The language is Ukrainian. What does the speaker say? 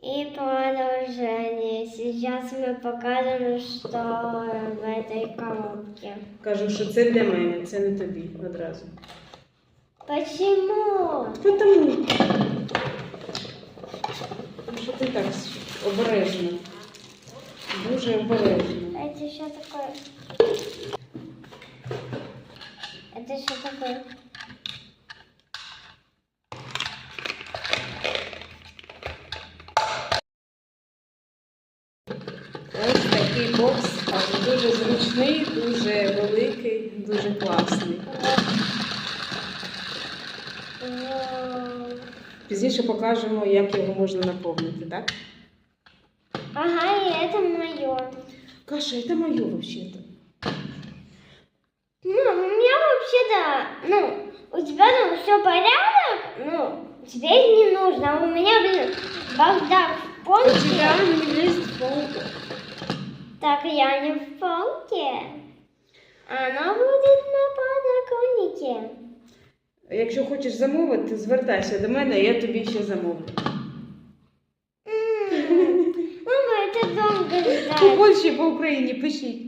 И продолжение. Сейчас мы покажем, что в этой коробке. Кажу, що це для мене, це не тобі одразу. Почему? Потому Тому що ти так обережно. Дуже обережно. Это что такое? Это что такое? Такий бокс, але дуже зручний, дуже великий, дуже класний. Пізніше покажемо, як його можна наповнити, так? Ага, и это мое. Каша, це моє взагалі-то. Ну, у меня вообще-то, ну, у тебя там все порядок, ну, тебе не нужно, у меня, блин, бардак в У полке. тебя. Так я не в полке. Она будет на подоконнике. Якщо хочеш замовити, звертайся до мене, я тобі ще замовлю. Мама, По. Польщі, по Україні пишіть.